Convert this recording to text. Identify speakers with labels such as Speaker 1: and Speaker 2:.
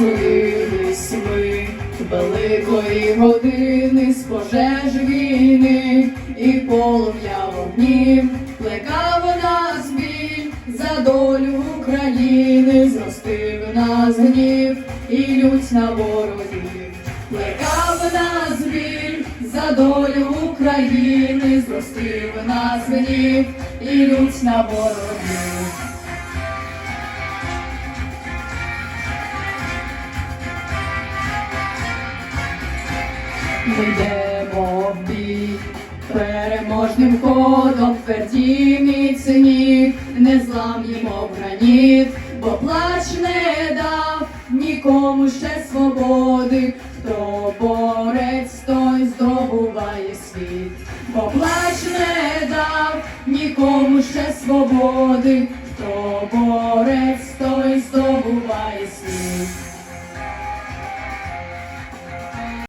Speaker 1: Дослухились ми великої години з пожеж війни і полум'я вогнів, плекав нас біль за долю України, зростив нас гнів і лють на ворогів, плекав нас біль за долю України, зростив нас гнів і лють на ворогів. Ми йдемо в бій переможним ходом, тверді міцні, не зламнімо в граніт, бо плач не дав нікому ще свободи, хто борець, той здобуває світ, бо плач не дав нікому ще свободи, хто борець, той здобуває світ.